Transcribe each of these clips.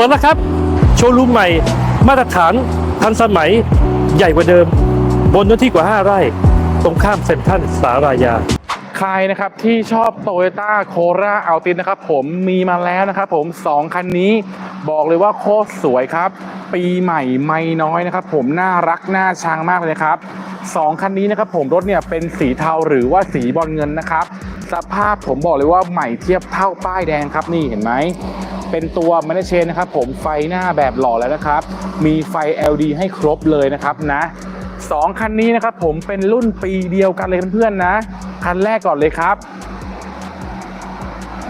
ปิดแล้วครับ โชว์รูมใหม่ มาตรฐานทันสมัยใหญ่กว่าเดิม บนเนื้อที่กว่า 5 ไร่ ตรงข้ามเซ็นทรัลสารายาใครนะครับที่ชอบ t o y ยต้าโคราอัลตินนะครับผมมีมาแล้วนะครับผม 2 คันนี้บอกเลยว่าโคตรสวยครับ ปีใหม่ไม่น้อยนะครับผมน่ารักน่าชังมากเลยครับสองคันนี้นะครับผมรถเนี่ยเป็นสีเทาหรือว่าสีบอลเงินนะครับ สภาพผมบอกเลยว่าใหม่เทียบเท่าป้ายแดงครับนี่เห็นไหม เป็นตัวมันเชนนะครับผมไฟหน้าแบบหล่อแล้วนะครับ มีไฟ LED ให้ครบเลยนะครับนะสองคันนี้นะครับผมเป็นรุ่นปีเดียวกันเลยเพื่อนๆนะ คันแรกก่อนเลยครับ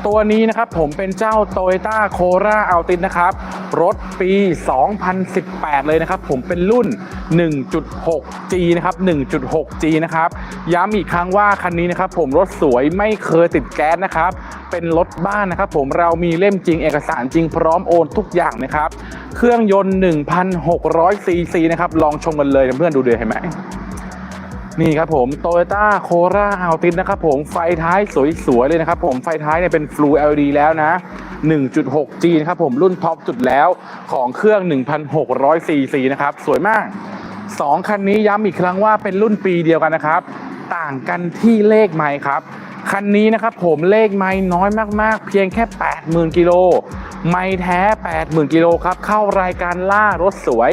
ตัวนี้นะครับผมเป็นเจ้า Toyota Corolla Altis นะครับ รถปี 2018 เลยนะครับ ผมเป็นรุ่น 1.6G นะครับ 1.6G นะครับ ย้ำอีกครั้งว่าคันนี้นะครับผมรถสวยไม่เคยติดแก๊สนะครับ เป็นรถบ้านนะครับผมเรามีเล่มจริงเอกสารจริงพร้อมโอนทุกอย่างนะครับ เครื่องยนต์ 1,600ซีซีนะครับ ลองชมกันเลยเพื่อนดูเดือเห็นไหม นี่ครับผม Toyota Corolla Altis นะครับผมไฟท้ายสวยๆเลยนะครับผมไฟท้ายเนี่ยเป็น Full LED แล้วนะ 1.6G นะครับผมรุ่นท็อปจุดแล้วของเครื่อง 1,600 cc นะครับ สวยมาก 2 คันนี้ย้ำอีกครั้งว่าเป็นรุ่นปีเดียวกันนะครับ ต่างกันที่เลขไมล์ครับคันนี้นะครับผมเลขไมล์น้อยมากๆ เพียงแค่ 80,000 กิโล ไมล์แท้ 80,000 กิโลครับ เข้ารายการล่ารถสวย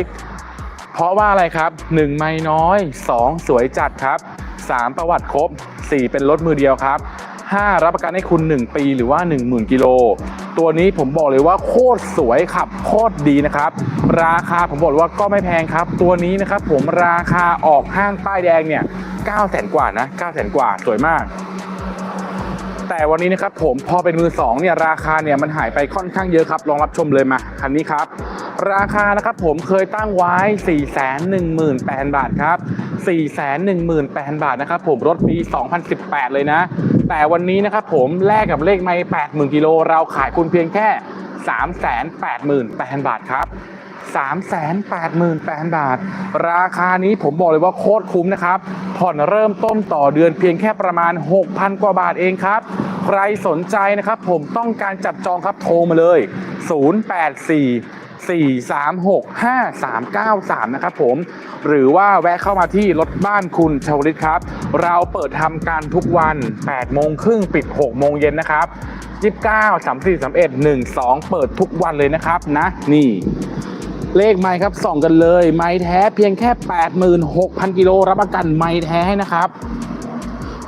เพราะว่าอะไรครับ 1 ไม่น้อย 2 สวยจัดครับ 3 ประวัติครบ 4 เป็นรถมือเดียวครับ 5 รับประกันให้คุณ 1 ปีหรือว่า 10,000 กิโล ตัวนี้ผมบอกเลยว่าโคตรสวยขับโคตรดีนะครับ ราคาผมบอกเลยว่าก็ไม่แพงครับ ตัวนี้นะครับผมราคาออกห้างป้ายแดงเนี่ย9 0 0 0 0กว่านะ9 0 0 0 0 กว่าสวยมาก แต่วันนี้นะครับผมพอเป็นมือสองเนี่ยราคาเนี่ยมันหายไปค่อนข้างเยอะครับลองรับชมเลยมาคันนี้ครับ ราคานะครับผมเคยตั้งไว้ 4 1 8 0 0 0 บาทครับ 4 1 8 0 0 0 บาทนะครับผมรถปี 2018 เลยนะ แต่วันนี้นะครับผมแลกกับเลขไม่ 80,000 กิโล เราขายคุณเพียงแค่ 388,000 บาทครับ 388,000 บาท ราคานี้ผมบอกเลยว่าโคตรคุ้มนะครับ ผ่อนเริ่มต้นต่อเดือนเพียงแค่ประมาณ 6,000 กว่าบาทเองครับ ใครสนใจนะครับผมต้องการจับจองครับโทรมาเลย 084 4365393 นะครับผม หรือว่าแวะเข้ามาที่รถบ้านคุณชาวลิตครับ เราเปิดทำการทุกวัน 8 โมงครึ่งปิด 6 โมงเย็นนะครับ 29 34 31 12 เปิดทุกวันเลยนะครับนะ นี่ เลขไม้ครับส่องกันเลย ไม้แท้เพียงแค่ 86,000 กิโลรับประกันไม้แท้นะครับ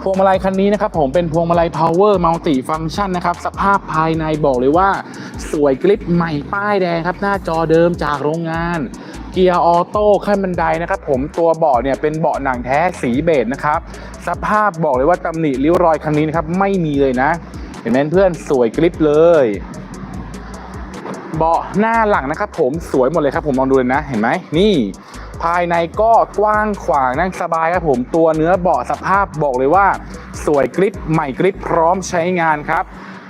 พวงมาลัยคันนี้นะครับผมเป็นพวงมาลัย power multi function นะครับ สภาพภายในบอกเลยว่า สวยกริปใหม่ป้ายแดงครับ หน้าจอเดิมจากโรงงาน เกียร์ออโต้ขั้นบันไดนะครับผมตัวเบาะเนี่ยเป็นเบาะหนังแท้สีเบจนะครับ สภาพบอกเลยว่าตำหนิริ้วรอยคันนี้นะครับ ไม่มีเลยนะ เห็นไหมเพื่อนสวยกริปเลย เบาะหน้าหลังนะครับผมสวยหมดเลยครับผมลองดูเลยนะเห็นไหมนี่ ภายในก็กว้างขวางนั่งสบายครับผมตัวเนื้อเบาะสภาพบอกเลยว่า สวยกริปใหม่กริปพร้อมใช้งานครับ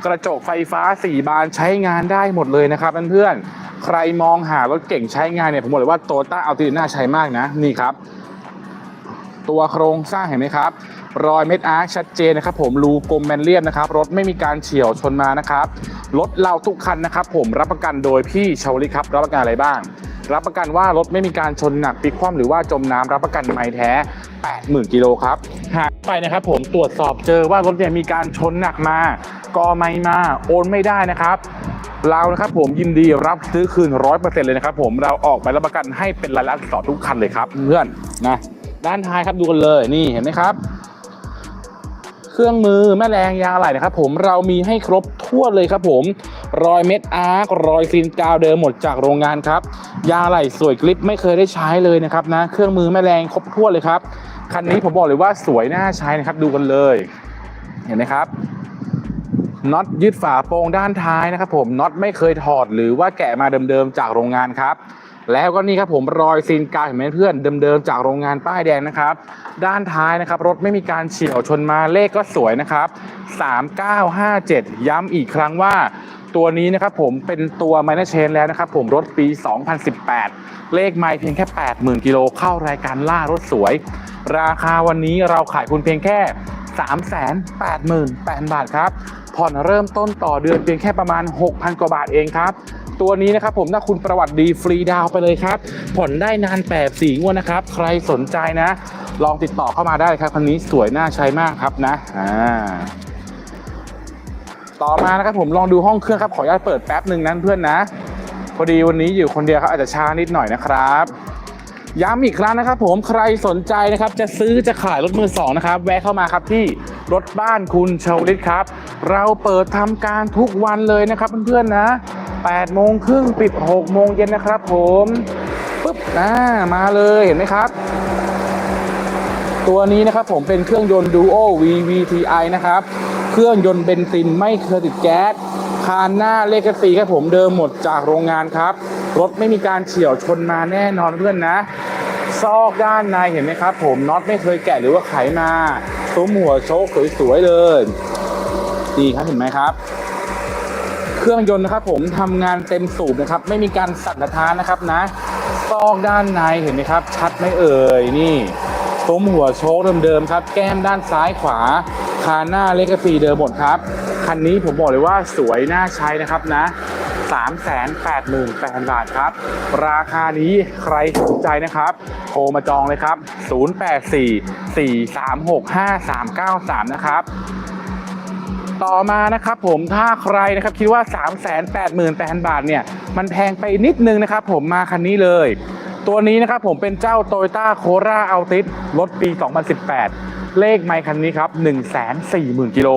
กระจกไฟฟ้า 4 บานใช้งานได้หมดเลยนะครับเพื่อนๆใครมองหารถเก่งใช้งานเนี่ยผมบอกเลยว่าโตต้าอัลติน่าใช้มากนะนี่ครับ ตัวโครงสร้างเห็นไหมครับ รอยเม็ดอาร์คชัดเจนนะครับ ผมรูกลมแมนเรียบนะครับ รถไม่มีการเฉียวชนมานะครับ รถเราทุกคันนะครับ ผมรับประกันโดยพี่ชาวลิครับ รับประกันอะไรบ้าง รับประกันว่ารถไม่มีการชนหนักพลิกคว่ำหรือว่าจมน้ำรับประกันไม้แท้ 80,000กิโลครับหากไปนะครับ ผมตรวจสอบเจอว่ารถเนี่ยมีการชนหนักมาก็ไม่มาโอนไม่ได้นะครับเรานะครับผมยินดีรับซื้อคืนร้อยเปอร์เซ็นต์เลยนะครับผมเราออกใบรับประกันให้เป็นรายลักษณ์ต่อทุกคันเลยครับเพื่อนนะ ด้านท้ายครับดูกันเลยนี่เห็นไหมครับ เครื่องมือแม่แรงยางอะไหล่นะครับ ผมเรามีให้ครบทั่วเลยครับ ผมรอยเม็ดอาร์ครอยซีนกาวเดิมหมดจากโรงงานครับยางอะไหล่สวยกริปไม่เคยได้ใช้เลยนะครับนะ เครื่องมือแม่แรงครบทั่วเลยครับคันนี้ผมบอกเลยว่าสวยน่าใช้นะครับ ดูกันเลย เห็นไหมครับน็อตยึดฝาโปรงด้านท้ายนะครับ ผมน็อตไม่เคยถอดหรือว่าแกะมาเดิมๆจากโรงงานครับ แล้วก็นี่ครับผมรอยซีนกาวเห็นไหมเพื่อนเดิมๆจากโรงงานป้ายแดงนะครับ ด้านท้ายนะครับรถไม่มีการเฉี่ยวชนมาเลขก็สวยนะครับ 3957 ย้ำอีกครั้งว่าตัวนี้นะครับผมเป็นตัวไมเนเชนแล้วนะครับผมรถปี 2018 เลขไมล์เพียงแค่ 80,000 กิโลเข้ารายการล่ารถสวย ราคาวันนี้เราขายคุณเพียงแค่ 388,000 บาทครับ ผ่อนเริ่มต้นต่อเดือนเพียงแค่ประมาณ 6,000 กว่าบาทเองครับ ตัวนี้นะครับผมถ้าคุณประวัติดีฟรีดาวไปเลยครับ ผ่อนได้นานแปดสี่งวดนะครับ ใครสนใจนะ ลองติดต่อเข้ามาได้ครับคันนี้สวยน่าใช้มากครับนะอ่าต่อมานะครับผมลองดูห้องเครื่องครับขออนุญาตเปิดแป๊บหนึ่งนั้นเพื่อนนะ พอดีวันนี้อยู่คนเดียวครับอาจจะช้านิดหน่อยนะครับย้ำอีกครั้งนะครับผมใครสนใจนะครับจะซื้อจะขายรถมือสองนะครับแวะเข้ามาครับที่รถบ้านคุณชาวลิตครับ เราเปิดทำการทุกวันเลยนะครับเพื่อนๆนะ 8โมงครึ่งปิด6โมงเย็นนะครับผมปุ๊บอ่ามาเลยเห็นไหมครับ ตัวนี้นะครับผมเป็นเครื่องยนต์ Duo VVTi นะครับ เครื่องยนต์เบนซินไม่เคยติดแก๊สคานหน้าเลขสีครับผมเดิมหมดจากโรงงานครับ รถไม่มีการเฉี่ยวชนมาแน่นอนเพื่อนนะ ซอกด้านในเห็นไหมครับ ผมน็อตไม่เคยแกะหรือว่าไขมาซุ้มหัวโชคสวยๆเลยดีครับเห็นไหมครับ เครื่องยนต์นะครับผมทำงานเต็มสูบนะครับ ไม่มีการสั่นสะท้านนะครับนะซอกด้านในเห็นไหมครับ ชัดไหมเอ่ยนี่ซุ้มหัวโชคเดิมๆครับ แก้มด้านซ้ายขวาคาหน้าเลกซีเดิมหมดครับ คันนี้ผมบอกเลยว่าสวยน่าใช้นะครับนะ 388,000 บาทครับ ราคานี้ใครสนใจนะครับ โทรมาจองเลยครับ 0844365393 นะครับ ต่อมานะครับผมถ้าใครนะครับคิดว่า 388,000 บาทเนี่ยมันแพงไปนิดนึงนะครับผมมาคันนี้เลย ตัวนี้นะครับผมเป็นเจ้า Toyota Corolla Altis รถปี 2018 เลขไมค์คันนี้ครับ140,000กิโล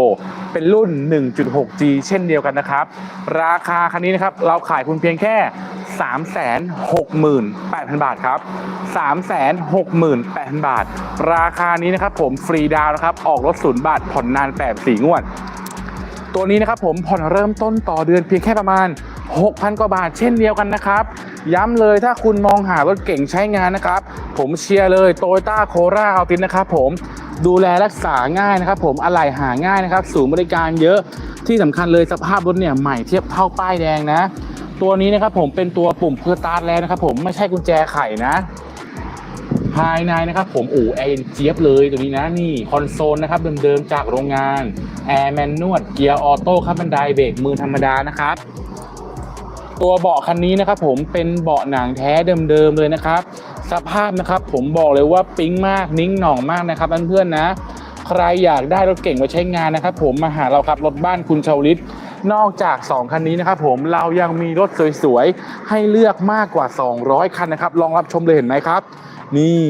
เป็นรุ่น 1.6G เช่นเดียวกันนะครับ ราคาคันนี้นะครับเราขายคุณเพียงแค่ 368,000 บาทครับ 368,000 บาท ราคานี้นะครับผมฟรีดาวน์นะครับ ออกรถศูนย์บาทผ่อนนาน 8 4 งวด ตัวนี้นะครับผมผ่อนเริ่มต้นต่อเดือนเพียงแค่ประมาณ 6,000 กว่าบาทเช่นเดียวกันนะครับ ย้ำเลยถ้าคุณมองหารถเก่งใช้งานนะครับ ผมเชียร์เลยโตโยต้าโคราอัลตินนะครับผมดูแลรักษาง่ายนะครับ ผมอะไหล่หาง่ายนะครับศูนย์บริการเยอะที่สำคัญเลยสภาพรถเนี่ยใหม่เทียบเท่าป้ายแดงนะ ตัวนี้นะครับผมเป็นตัวปุ่มเพื่อตาร์ทแล้วนะครับ ผมไม่ใช่กุญแจไขนะภายในนะครับผมโอ้แอร์เย็นเจี๊ยบเลยตัวนี้นะนี่คอนโซลนะครับเดิมๆจากโรงงาน แอร์แมนนวดเกียร์ออโต้ครับบันไดเบรกมือธรรมดานะครับ ตัวเบาะคันนี้นะครับผมเป็นเบาะหนังแท้เดิมๆเลยนะครับ สภาพนะครับผมบอกเลยว่าปิ๊งมากนิ่งหน่องมากนะครับเพื่อนๆนะ ใครอยากได้รถเก่งไว้ใช้งานนะครับ ผมมาหาเราครับรถบ้านคุณชาวลิตนอกจาก 2 คันนี้นะครับผมเรายังมีรถสวยๆ ให้เลือกมากกว่า 200 คันนะครับ ลองรับชมเลยเห็นไหมครับ นี่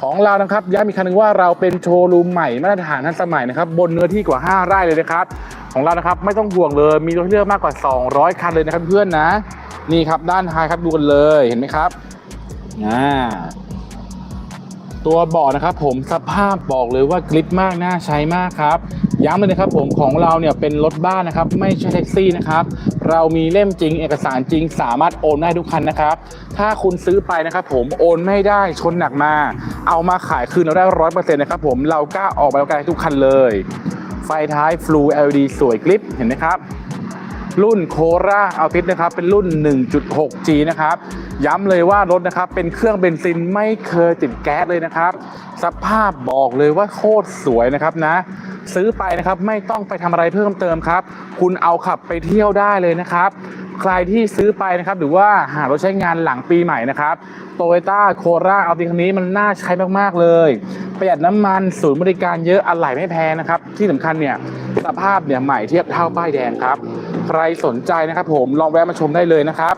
ของเรานะครับย้ำอีกครั้งหนึงว่าเราเป็นโชว์รูมใหม่มาตรฐานทันสมัยนะครับบนเนื้อที่กว่า 5 ไร่เลยนะครับ ของเรานะครับไม่ต้องห่วงเลยมีรถเลือกมากกว่า 200 คันเลยนะครับเพื่อนนะนี่ครับด้านท้ายครับดูกันเลยเห็นไหมครับอ่าตัวเบาะนะครับผมสภาพบอกเลยว่ากริปมากน่าใช้มากครับ ย้ำเลยนะครับผมของเราเนี่ยเป็นรถบ้านนะครับ ไม่ใช่แท็กซี่นะครับ เรามีเล่มจริง เอกสารจริง สามารถโอนได้ทุกคันนะครับ ถ้าคุณซื้อไปนะครับ ผมโอนไม่ได้ชนหนักมา เอามาขายคืนเราได้ร้อยเปอร์เซ็นต์นะครับผมเรากล้าออกใบประกันทุกคันเลย ไฟท้ายฟลู LED สวยกริปเห็นไหมครับ รุ่นโคราอัลติสนะครับ เป็นรุ่น 1.6G นะครับ ย้ำเลยว่ารถนะครับ เป็นเครื่องเบนซินไม่เคยติดแก๊สเลยนะครับ สภาพบอกเลยว่าโคตรสวยนะครับนะ ซื้อไปนะครับไม่ต้องไปทำอะไรเพิ่มเติมครับ คุณเอาขับไปเที่ยวได้เลยนะครับใครที่ซื้อไปนะครับหรือว่าหารถใช้งานหลังปีใหม่นะครับโตโยต้าโคราเอัลติคันนี้มันน่าใช้มาก ๆ เลย ประหยัดน้ำมันศูนย์บริการเยอะอะไหล่ไม่แพงนะครับ ที่สำคัญเนี่ยสภาพเนี่ยใหม่เทียบเท่าป้ายแดงครับ ใครสนใจนะครับผมลองแวะมาชมได้เลยนะครับ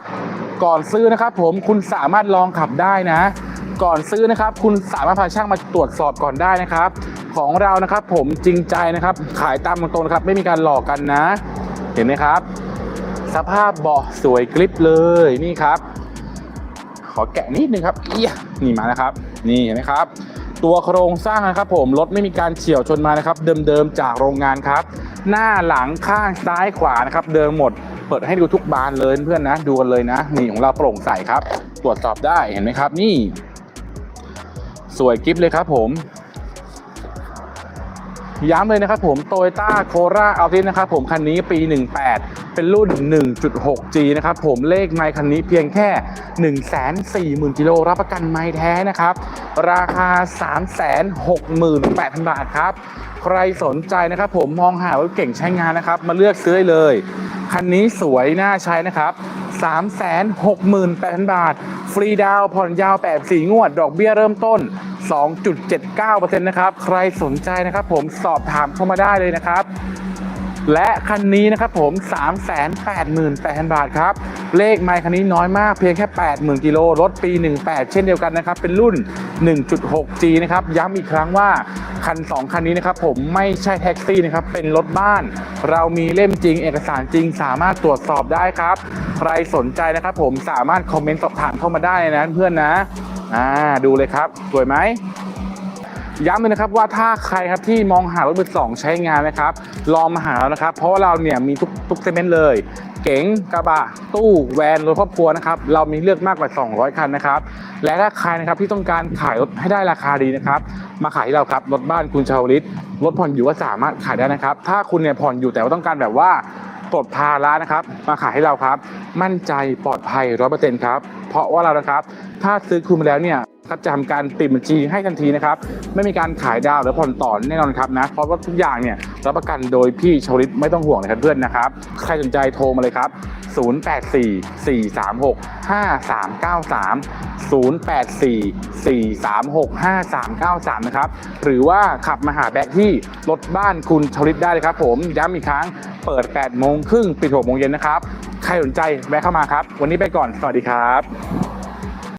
ก่อนซื้อนะครับผมคุณสามารถลองขับได้นะ ก่อนซื้อนะครับ คุณสามารถพาช่างมาตรวจสอบก่อนได้นะครับ ของเรานะครับผมจริงใจนะครับ ขายตามตรงๆครับ ไม่มีการหลอกกันนะ เห็นไหมครับ สภาพเบาะสวยกริปเลยนี่ครับ ขอแกะนิดนึงครับเอียนี่มาแล้วครับ นี่เห็นไหมครับ ตัวโครงสร้างนะครับผมรถไม่มีการเฉี่ยวชนมานะครับ เดิมๆจากโรงงานครับ หน้าหลังข้างซ้ายขวานะครับ เดิมหมด เปิดให้ดูทุกบานเลยเพื่อนนะดูกันเลยนะนี่ของเราโปร่งใสครับ ตรวจสอบได้เห็นไหมครับ นี่ สวยกิฟเลยครับผมย้ำเลยนะครับผม Toyota Corolla Altis นะครับผมคันนี้ปี 18 เป็นรุ่น 1.6G นะครับผมเลขไมค์คันนี้เพียงแค่ 140,000กิโลรับประกันไมค์แท้นะครับ ราคา 368,000 บาทครับ ใครสนใจนะครับผมมองหารถเก่งใช้งานนะครับมาเลือกซื้อเลย คันนี้สวยน่าใช้นะครับ368,000 บาท ฟรีดาวผ่อนยาว 84 งวด ดอกเบี้ยเริ่มต้น 2.79%นะครับ ใครสนใจนะครับผมสอบถามเข้ามาได้เลยนะครับ และคันนี้นะครับผม 388,000 บาทครับ เลขไมค์คันนี้น้อยมากเพียงแค่ 80,000 กิโลรถปี 18 เช่นเดียวกันนะครับ เป็นรุ่น 1.6G นะครับ ย้ำอีกครั้งว่าคัน 2 คันนี้นะครับผมไม่ใช่แท็กซี่นะครับ เป็นรถบ้าน เรามีเล่มจริง เอกสารจริง สามารถตรวจสอบได้ครับ ใครสนใจนะครับผมสามารถคอมเมนต์สอบถามเข้ามาได้นะเพื่อนนะอ่าดูเลยครับ สวยไหม ย้ำเลยนะครับว่าถ้าใครครับที่มองหารถมือสองใช้งานนะครับ ลองมาหาเรานะครับ เพราะว่าเราเนี่ยมีทุกทุกเซกเมนต์เลย เก๋งกระบะ ตู้แวนรถครอบครัวนะครับเรามีเลือกมากกว่า 200 คันนะครับ และถ้าใครนะครับที่ต้องการขายรถให้ได้ราคาดีนะครับมาขายที่เราครับรถบ้านคุณชาวลิตรถผ่อนอยู่ก็สามารถขายได้นะครับ ถ้าคุณเนี่ยผ่อนอยู่แต่ว่าต้องการแบบว่าปลดภาระนะครับ มาขายให้เราครับ มั่นใจปลอดภัยร้อยเปอร์เซ็นต์ครับ เพราะว่าเรานะครับ ถ้าซื้อคุณมาแล้วเนี่ย ก็จะทำการปิดบัญชีให้ทันทีนะครับ ไม่มีการขายดาวหรือผ่อนต่อแน่นอนครับนะ เพราะว่าทุกอย่างเนี่ยรับประกันโดยพี่ชลิตไม่ต้องห่วงเลยครับเพื่อนนะครับ ใครสนใจโทรมาเลยครับ 0844365393 0844365393 นะครับหรือว่าขับมาหาแบกที่รถบ้านคุณชลิตได้เลยครับ ผมย้ำอีกครั้งเปิด 8 โมงครึ่งปิด6โมงเย็นนะครับ ใครสนใจแวะเข้ามาครับ วันนี้ไปก่อน สวัสดีครับ